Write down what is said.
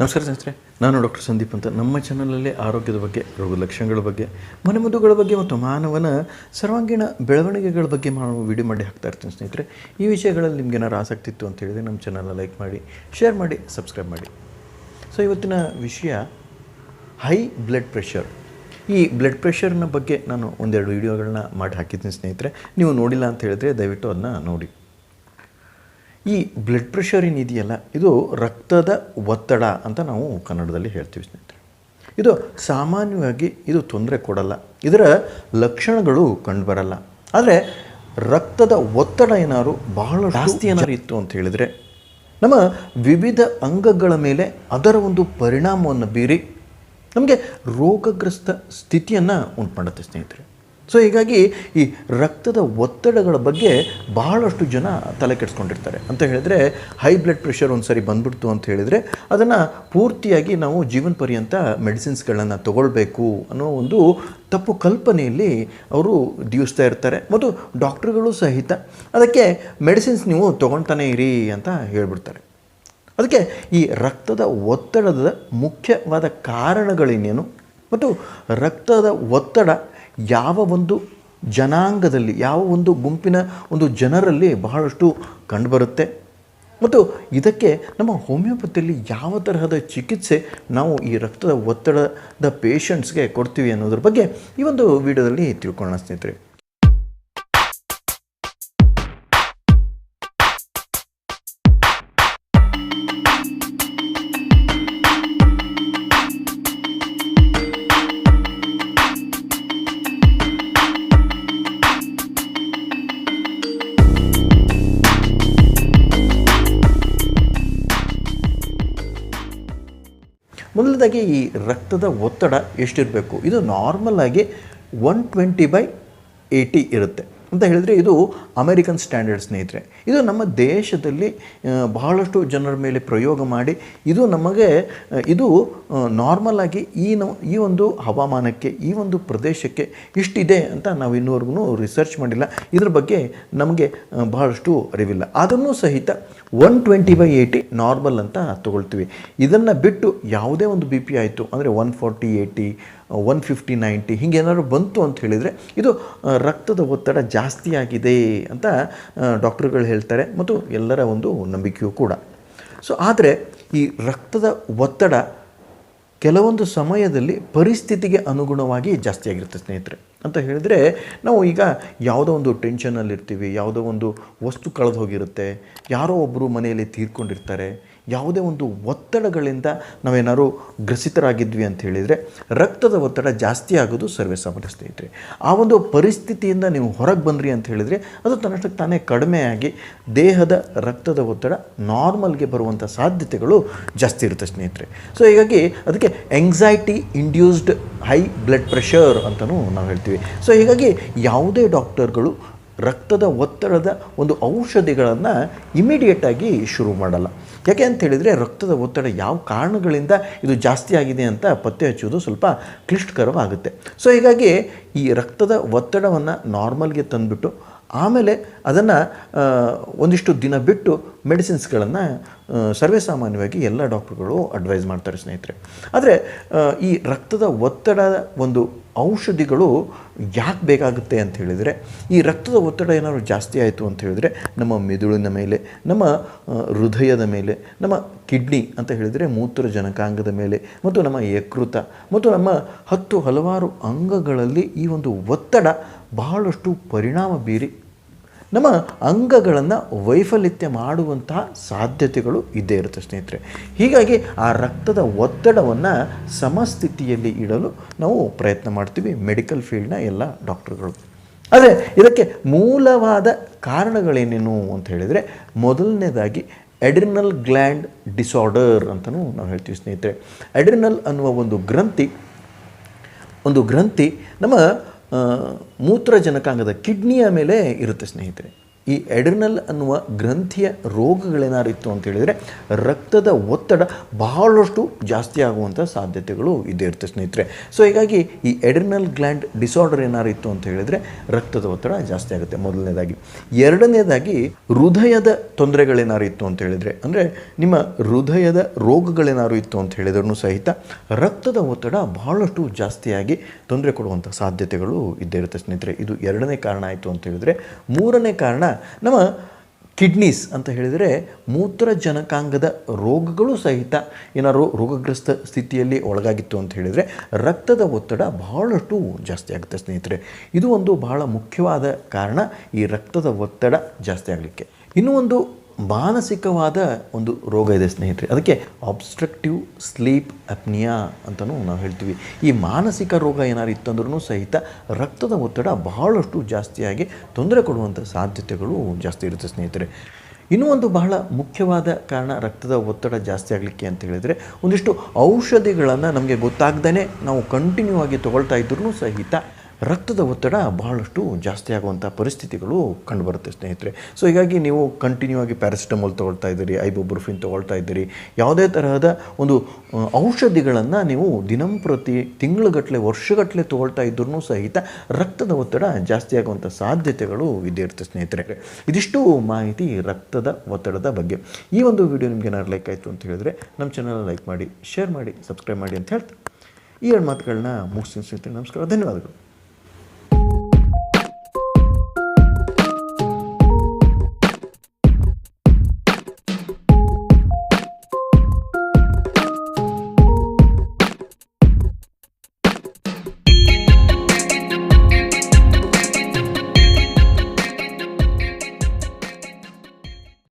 ನಮಸ್ಕಾರ ಸ್ನೇಹಿತರೆ, ನಾನು ಡಾಕ್ಟರ್ ಸಂದೀಪ್ ಅಂತ. ನಮ್ಮ ಚಾನಲಲ್ಲಿ ಆರೋಗ್ಯದ ಬಗ್ಗೆ ರೋಗ ಲಕ್ಷಣಗಳ ಬಗ್ಗೆ, ಮನೆಮದ್ದುಗಳ ಬಗ್ಗೆ ಮತ್ತು ಮಾನವನ ಸರ್ವಾಂಗೀಣ ಬೆಳವಣಿಗೆಗಳ ಬಗ್ಗೆ ನಾವು ವಿಡಿಯೋ ಮಾಡಿ ಹಾಕ್ತಾ ಇರ್ತೀನಿ ಸ್ನೇಹಿತರೆ. ಈ ವಿಷಯಗಳಲ್ಲಿ ನಿಮ್ಗೆ ಏನಾರು ಆಸಕ್ತಿ ಇತ್ತು ಅಂತ ಹೇಳಿದ್ರೆ ನಮ್ಮ ಚಾನಲ್ನ ಲೈಕ್ ಮಾಡಿ ಶೇರ್ ಮಾಡಿ ಸಬ್ಸ್ಕ್ರೈಬ್ ಮಾಡಿ. ಸೊ ಇವತ್ತಿನ ವಿಷಯ ಹೈ ಬ್ಲಡ್ ಪ್ರೆಷರ್ ಈ ಬ್ಲಡ್ ಪ್ರೆಷರ್ನ ಬಗ್ಗೆ ನಾನು ಒಂದೆರಡು ವಿಡಿಯೋಗಳನ್ನ ಮಾಡಿ ಹಾಕಿದ್ದೀನಿ ಸ್ನೇಹಿತರೆ. ನೀವು ನೋಡಿಲ್ಲ ಅಂತ ಹೇಳಿದ್ರೆ ದಯವಿಟ್ಟು ಅದನ್ನ ನೋಡಿ. ಈ ಬ್ಲಡ್ ಪ್ರೆಷರ್ ಏನಿದೆಯಲ್ಲ ಇದು ರಕ್ತದ ಒತ್ತಡ ಅಂತ ನಾವು ಕನ್ನಡದಲ್ಲಿ ಹೇಳ್ತೀವಿ ಸ್ನೇಹಿತರೆ. ಇದು ಸಾಮಾನ್ಯವಾಗಿ ಇದು ತೊಂದರೆ ಕೊಡಲ್ಲ. ಇದರ ಲಕ್ಷಣಗಳು ಕಂಡುಬರಲ್ಲ. ಆದರೆ ರಕ್ತದ ಒತ್ತಡ ಏನಾದ್ರು ಬಹಳ ಜಾಸ್ತಿ ಏನಾದರೂ ಇತ್ತು ಅಂತ ಹೇಳಿದರೆ ನಮ್ಮ ವಿವಿಧ ಅಂಗಗಳ ಮೇಲೆ ಅದರ ಒಂದು ಪರಿಣಾಮವನ್ನು ಬೀರಿ ನಮಗೆ ರೋಗಗ್ರಸ್ತ ಸ್ಥಿತಿಯನ್ನು ಉಂಟು ಮಾಡುತ್ತೆ ಸ್ನೇಹಿತರೆ. ಸೊ ಹೀಗಾಗಿ ಈ ರಕ್ತದ ಒತ್ತಡಗಳ ಬಗ್ಗೆ ಬಹಳಷ್ಟು ಜನ ತಲೆ ಕೆಡಿಸ್ಕೊಂಡಿರ್ತಾರೆ. ಅಂತ ಹೇಳಿದ್ರೆ ಹೈ ಬ್ಲಡ್ ಪ್ರೆಷರ್ ಒಂದು ಸರಿ ಬಂದ್ಬಿಡ್ತು ಅಂತ ಹೇಳಿದರೆ ಅದನ್ನು ಪೂರ್ತಿಯಾಗಿ ನಾವು ಜೀವನ ಪರ್ಯಂತ ಮೆಡಿಸಿನ್ಸ್ಗಳನ್ನು ತಗೊಳ್ಬೇಕು ಅನ್ನೋ ಒಂದು ತಪ್ಪು ಕಲ್ಪನೆಯಲ್ಲಿ ಅವರು ದಿವಿಸ್ತಾ ಇರ್ತಾರೆ. ಮತ್ತು ಡಾಕ್ಟ್ರುಗಳು ಸಹಿತ ಅದಕ್ಕೆ ಮೆಡಿಸಿನ್ಸ್ ನೀವು ತೊಗೊಳ್ತಾನೆ ಇರಿ ಅಂತ ಹೇಳ್ಬಿಡ್ತಾರೆ. ಅದಕ್ಕೆ ಈ ರಕ್ತದ ಒತ್ತಡದ ಮುಖ್ಯವಾದ ಕಾರಣಗಳೇನೇನು? ಮತ್ತು ರಕ್ತದ ಒತ್ತಡ ಯಾವ ಒಂದು ಜನಾಂಗದಲ್ಲಿ, ಯಾವ ಒಂದು ಗುಂಪಿನ ಒಂದು ಜನರಲ್ಲಿ ಬಹಳಷ್ಟು ಕಂಡುಬರುತ್ತೆ? ಮತ್ತು ಇದಕ್ಕೆ ನಮ್ಮ ಹೋಮಿಯೋಪತಿಯಲ್ಲಿ ಯಾವ ತರಹದ ಚಿಕಿತ್ಸೆ ನಾವು ಈ ರಕ್ತದ ಒತ್ತಡದ ಪೇಷಂಟ್ಸ್ಗೆ ಕೊಡ್ತೀವಿ ಅನ್ನೋದ್ರ ಬಗ್ಗೆ ಈ ಒಂದು ವಿಡಿಯೋದಲ್ಲಿ ತಿಳ್ಕೊಳ್ಳೋಣ ಸ್ನೇಹಿತರೆ. ಮೊದಲದಾಗಿ ಈ ರಕ್ತದ ಒತ್ತಡ ಎಷ್ಟಿರಬೇಕು? ಇದು ನಾರ್ಮಲ್ ಆಗಿ ಒನ್ ಟ್ವೆಂಟಿ ಬೈ ಏಯ್ಟಿ ಇರುತ್ತೆ. ಅಂತ ಹೇಳಿದರೆ ಇದು ಅಮೇರಿಕನ್ ಸ್ಟ್ಯಾಂಡರ್ಡ್ ಸ್ನೇಹಿತರೆ. ಇದು ನಮ್ಮ ದೇಶದಲ್ಲಿ ಬಹಳಷ್ಟು ಜನರ ಮೇಲೆ ಪ್ರಯೋಗ ಮಾಡಿ, ಇದು ನಮಗೆ ಇದು ನಾರ್ಮಲ್ ಆಗಿ ಈ ನ ಈ ಒಂದು ಹವಾಮಾನಕ್ಕೆ, ಈ ಒಂದು ಪ್ರದೇಶಕ್ಕೆ ಇಷ್ಟಿದೆ ಅಂತ ನಾವು ಇನ್ನೂವರೆಗೂ ರಿಸರ್ಚ್ ಮಾಡಿಲ್ಲ. ಇದ್ರ ಬಗ್ಗೆ ನಮಗೆ ಬಹಳಷ್ಟು ಅರಿವಿಲ್ಲ. ಅದನ್ನು ಸಹಿತ one twenty by eighty normal ಅಂತ ತಗೊಳ್ತೀವಿ. ಇದನ್ನು ಬಿಟ್ಟು ಯಾವುದೇ ಒಂದು ಬಿ ಪಿ ಆಯಿತು ಅಂದರೆ one forty eighty one fifty ninety ಹಿಂಗೆ ಏನಾದ್ರು ಬಂತು ಅಂತ ಹೇಳಿದರೆ ಇದು ರಕ್ತದ ಒತ್ತಡ ಜಾಸ್ತಿ ಆಗಿದೆ ಅಂತ ಡಾಕ್ಟ್ರುಗಳು ಹೇಳ್ತಾರೆ ಮತ್ತು ಎಲ್ಲರ ಒಂದು ನಂಬಿಕೆಯೂ ಕೂಡ. ಸೊ ಆದರೆ ಈ ರಕ್ತದ ಒತ್ತಡ ಕೆಲವೊಂದು ಸಮಯದಲ್ಲಿ ಪರಿಸ್ಥಿತಿಗೆ ಅನುಗುಣವಾಗಿ ಜಾಸ್ತಿ ಆಗಿರುತ್ತೆ ಸ್ನೇಹಿತರೆ. ಅಂತ ಹೇಳಿದರೆ ನಾವು ಈಗ ಯಾವುದೋ ಒಂದು ಟೆನ್ಷನಲ್ಲಿರ್ತೀವಿ ಯಾವುದೋ ಒಂದು ವಸ್ತು ಕಳೆದು ಹೋಗಿರುತ್ತೆ, ಯಾರೋ ಒಬ್ಬರು ಮನೆಯಲ್ಲಿ ತೀರ್ಕೊಂಡಿರ್ತಾರೆ ಯಾವುದೇ ಒಂದು ಒತ್ತಡಗಳಿಂದ ನಾವೇನಾದ್ರು ಗ್ರಸಿತರಾಗಿದ್ವಿ ಅಂತ ಹೇಳಿದರೆ ರಕ್ತದ ಒತ್ತಡ ಜಾಸ್ತಿ ಆಗೋದು ಸರ್ವೇ ಸಾಮಾನ್ಯ ಸ್ನೇಹಿತರೆ. ಆ ಒಂದು ಪರಿಸ್ಥಿತಿಯಿಂದ ನೀವು ಹೊರಗೆ ಬಂದ್ರಿ ಅಂತ ಹೇಳಿದರೆ ಅದು ತನ್ನಷ್ಟಕ್ಕೆ ತಾನೇ ಕಡಿಮೆಯಾಗಿ ದೇಹದ ರಕ್ತದ ಒತ್ತಡ ನಾರ್ಮಲ್ಗೆ ಬರುವಂಥ ಸಾಧ್ಯತೆಗಳು ಜಾಸ್ತಿ ಇರುತ್ತೆ ಸ್ನೇಹಿತರೆ. ಸೊ ಹೀಗಾಗಿ ಅದಕ್ಕೆ anxiety induced high blood pressure ಅಂತಲೂ ನಾವು ಹೇಳ್ತೀವಿ. ಸೊ ಹೀಗಾಗಿ ಯಾವುದೇ ಡಾಕ್ಟರ್ಗಳು ರಕ್ತದ ಒತ್ತಡದ ಒಂದು ಔಷಧಿಗಳನ್ನು ಇಮಿಡಿಯೇಟಾಗಿ ಶುರು ಮಾಡಲ್ಲ. ಯಾಕೆ ಅಂತ ಹೇಳಿದರೆ ರಕ್ತದ ಒತ್ತಡ ಯಾವ ಕಾರಣಗಳಿಂದ ಇದು ಜಾಸ್ತಿ ಆಗಿದೆ ಅಂತ ಪತ್ತೆ ಹಚ್ಚುವುದು ಸ್ವಲ್ಪ ಕ್ಲಿಷ್ಟಕರವಾಗುತ್ತೆ. ಸೊ ಹೀಗಾಗಿ ಈ ರಕ್ತದ ಒತ್ತಡವನ್ನು ನಾರ್ಮಲ್ಗೆ ತಂದುಬಿಟ್ಟು, ಆಮೇಲೆ ಅದನ್ನು ಒಂದಿಷ್ಟು ದಿನ ಬಿಟ್ಟು ಮೆಡಿಸಿನ್ಸ್ಗಳನ್ನು ಸರ್ವೇ ಸಾಮಾನ್ಯವಾಗಿ ಎಲ್ಲ ಡಾಕ್ಟ್ರುಗಳು ಅಡ್ವೈಸ್ ಮಾಡ್ತಾರೆ ಸ್ನೇಹಿತರೆ. ಆದರೆ ಈ ರಕ್ತದ ಒತ್ತಡ ಒಂದು ಔಷಧಿಗಳು ಯಾಕೆ ಬೇಕಾಗುತ್ತೆ ಅಂತ ಹೇಳಿದರೆ, ಈ ರಕ್ತದ ಒತ್ತಡ ಏನಾದರೂ ಜಾಸ್ತಿ ಆಯಿತು ಅಂತ ಹೇಳಿದರೆ, ನಮ್ಮ ಮೆದುಳಿನ ಮೇಲೆ, ನಮ್ಮ ಹೃದಯದ ಮೇಲೆ, ನಮ್ಮ ಕಿಡ್ನಿ ಅಂತ ಹೇಳಿದರೆ ಮೂತ್ರಜನಕಾಂಗದ ಮೇಲೆ, ಮತ್ತು ನಮ್ಮ ಯಕೃತ, ಮತ್ತು ನಮ್ಮ ಹತ್ತು ಹಲವಾರು ಅಂಗಗಳಲ್ಲಿ ಈ ಒಂದು ಒತ್ತಡ ಬಹಳಷ್ಟು ಪರಿಣಾಮ ಬೀರಿ ನಮ್ಮ ಅಂಗಗಳನ್ನು ವೈಫಲ್ಯತೆ ಮಾಡುವಂತಹ ಸಾಧ್ಯತೆಗಳು ಇದ್ದೇ ಇರುತ್ತೆ ಸ್ನೇಹಿತರೆ. ಹೀಗಾಗಿ ಆ ರಕ್ತದ ಒತ್ತಡವನ್ನು ಸಮಸ್ಥಿತಿಯಲ್ಲಿ ಇಡಲು ನಾವು ಪ್ರಯತ್ನ ಮಾಡ್ತೀವಿ ಮೆಡಿಕಲ್ ಫೀಲ್ಡ್ನ ಎಲ್ಲ ಡಾಕ್ಟರ್ಗಳು. ಆದರೆ ಇದಕ್ಕೆ ಮೂಲವಾದ ಕಾರಣಗಳೇನೇನು ಅಂತ ಹೇಳಿದರೆ ಮೊದಲನೇದಾಗಿ ಎಡ್ರಿನಲ್ ಗ್ಲ್ಯಾಂಡ್ ಡಿಸಾರ್ಡರ್ ಅಂತಲೂ ನಾವು ಹೇಳ್ತೀವಿ ಸ್ನೇಹಿತರೆ. ಎಡ್ರಿನಲ್ ಅನ್ನುವ ಒಂದು ಗ್ರಂಥಿ ಒಂದು ಗ್ರಂಥಿ ನಮ್ಮ ಮೂತ್ರಜನಕಾಂಗದ ಕಿಡ್ನಿಯ ಮೇಲೆ ಇರುತ್ತೆ ಸ್ನೇಹಿತರೆ. ಈ ಎಡರ್ನಲ್ ಅನ್ನುವ ಗ್ರಂಥಿಯ ರೋಗಗಳೇನಾರು ಇತ್ತು ಅಂತ ಹೇಳಿದರೆ ರಕ್ತದ ಒತ್ತಡ ಬಹಳಷ್ಟು ಜಾಸ್ತಿ ಆಗುವಂಥ ಸಾಧ್ಯತೆಗಳು ಇದೇ ಇರುತ್ತೆ ಸ್ನೇಹಿತರೆ. ಸೊ ಹೀಗಾಗಿ ಈ ಎಡರ್ನಲ್ ಗ್ಲ್ಯಾಂಡ್ ಡಿಸಾರ್ಡರ್ ಏನಾರು ಇತ್ತು ಅಂತ ಹೇಳಿದರೆ ರಕ್ತದ ಒತ್ತಡ ಜಾಸ್ತಿ ಆಗುತ್ತೆ. ಮೊದಲನೇದಾಗಿ. ಎರಡನೇದಾಗಿ ಹೃದಯದ ತೊಂದರೆಗಳೇನಾರು ಇತ್ತು ಅಂತ ಹೇಳಿದರೆ, ಅಂದರೆ ನಿಮ್ಮ ಹೃದಯದ ರೋಗಗಳೇನಾರು ಇತ್ತು ಅಂತ ಹೇಳಿದ್ರೂ ಸಹಿತ ರಕ್ತದ ಒತ್ತಡ ಬಹಳಷ್ಟು ಜಾಸ್ತಿಯಾಗಿ ತೊಂದರೆ ಕೊಡುವಂಥ ಸಾಧ್ಯತೆಗಳು ಇದ್ದೇ ಇರುತ್ತೆ ಸ್ನೇಹಿತರೆ. ಇದು ಎರಡನೇ ಕಾರಣ ಆಯಿತು ಅಂತ ಹೇಳಿದರೆ, ಮೂರನೇ ಕಾರಣ ನಮ್ಮ ಕಿಡ್ನೀಸ್ ಅಂತ ಹೇಳಿದರೆ ಮೂತ್ರಜನಕಾಂಗದ ರೋಗಗಳು ಸಹಿತ ಏನಾದ್ರು ರೋಗಗ್ರಸ್ತ ಸ್ಥಿತಿಯಲ್ಲಿ ಒಳಗಾಗಿತ್ತು ಅಂತ ಹೇಳಿದರೆ ರಕ್ತದ ಒತ್ತಡ ಬಹಳಷ್ಟು ಜಾಸ್ತಿ ಆಗುತ್ತೆ ಸ್ನೇಹಿತರೆ. ಇದು ಒಂದು ಬಹಳ ಮುಖ್ಯವಾದ ಕಾರಣ ಈ ರಕ್ತದ ಒತ್ತಡ ಜಾಸ್ತಿ ಆಗಲಿಕ್ಕೆ. ಇನ್ನೂ ಒಂದು ಮಾನಸಿಕವಾದ ಒಂದು ರೋಗ ಇದೆ, ಸ್ನೇಹಿತರೆ. ಅದಕ್ಕೆ ಆಬ್ಸ್ಟ್ರಕ್ಟಿವ್ ಸ್ಲೀಪ್ ಅಪ್ನಿಯಾ ಅಂತಲೂ ನಾವು ಹೇಳ್ತೀವಿ. ಈ ಮಾನಸಿಕ ರೋಗ ಏನಾದ್ರು ಇತ್ತಂದ್ರೂ ಸಹಿತ ರಕ್ತದ ಒತ್ತಡ ಬಹಳಷ್ಟು ಜಾಸ್ತಿಯಾಗಿ ತೊಂದರೆ ಕೊಡುವಂಥ ಸಾಧ್ಯತೆಗಳು ಜಾಸ್ತಿ ಇರುತ್ತೆ, ಸ್ನೇಹಿತರೆ. ಇನ್ನೂ ಒಂದು ಬಹಳ ಮುಖ್ಯವಾದ ಕಾರಣ ರಕ್ತದ ಒತ್ತಡ ಜಾಸ್ತಿ ಆಗಲಿಕ್ಕೆ ಅಂತ ಹೇಳಿದರೆ, ಒಂದಿಷ್ಟು ಔಷಧಿಗಳನ್ನು ನಮಗೆ ಗೊತ್ತಾಗ್ದೇ ನಾವು ಕಂಟಿನ್ಯೂ ಆಗಿ ತೊಗೊಳ್ತಾ ಇದ್ರೂ ಸಹಿತ ರಕ್ತದ ಒತ್ತಡ ಬಹಳಷ್ಟು ಜಾಸ್ತಿ ಆಗುವಂಥ ಪರಿಸ್ಥಿತಿಗಳು ಕಂಡುಬರುತ್ತೆ ಸ್ನೇಹಿತರೆ. ಸೊ ಹೀಗಾಗಿ ನೀವು ಕಂಟಿನ್ಯೂ ಆಗಿ ಪ್ಯಾರಾಸಿಟಮಾಲ್ ತೊಗೊಳ್ತಾ ಇದ್ದೀರಿ ಐಬೋಬ್ರಫಿನ್ ತೊಗೊಳ್ತಾ ಇದ್ದೀರಿ, ಯಾವುದೇ ತರಹದ ಒಂದು ಔಷಧಿಗಳನ್ನು ನೀವು ದಿನಂಪ್ರತಿ ತಿಂಗಳುಗಟ್ಟಲೆ ವರ್ಷಗಟ್ಟಲೆ ತೊಗೊಳ್ತಾ ಇದ್ರೂ ಸಹಿತ ರಕ್ತದ ಒತ್ತಡ ಜಾಸ್ತಿ ಆಗುವಂಥ ಸಾಧ್ಯತೆಗಳು ಇದೇ ಇರುತ್ತೆ ಸ್ನೇಹಿತರೆ. ಇದಿಷ್ಟು ಮಾಹಿತಿ ರಕ್ತದ ಒತ್ತಡದ ಬಗ್ಗೆ. ಈ ಒಂದು ವಿಡಿಯೋ ನಿಮಗೆ ಏನಾದ್ರು ಲೈಕ್ ಆಯಿತು ಅಂತ ಹೇಳಿದ್ರೆ ನಮ್ಮ ಚಾನಲ್ ಲೈಕ್ ಮಾಡಿ ಶೇರ್ ಮಾಡಿ ಸಬ್ಸ್ಕ್ರೈಬ್ ಮಾಡಿ ಅಂತ ಹೇಳ್ತಾ ಈ ಎರಡು ಮಾತುಗಳನ್ನ ಮುಗಿಸ್ತೀನಿ ಸ್ನೇಹಿತರೆ. ನಮಸ್ಕಾರ, ಧನ್ಯವಾದಗಳು.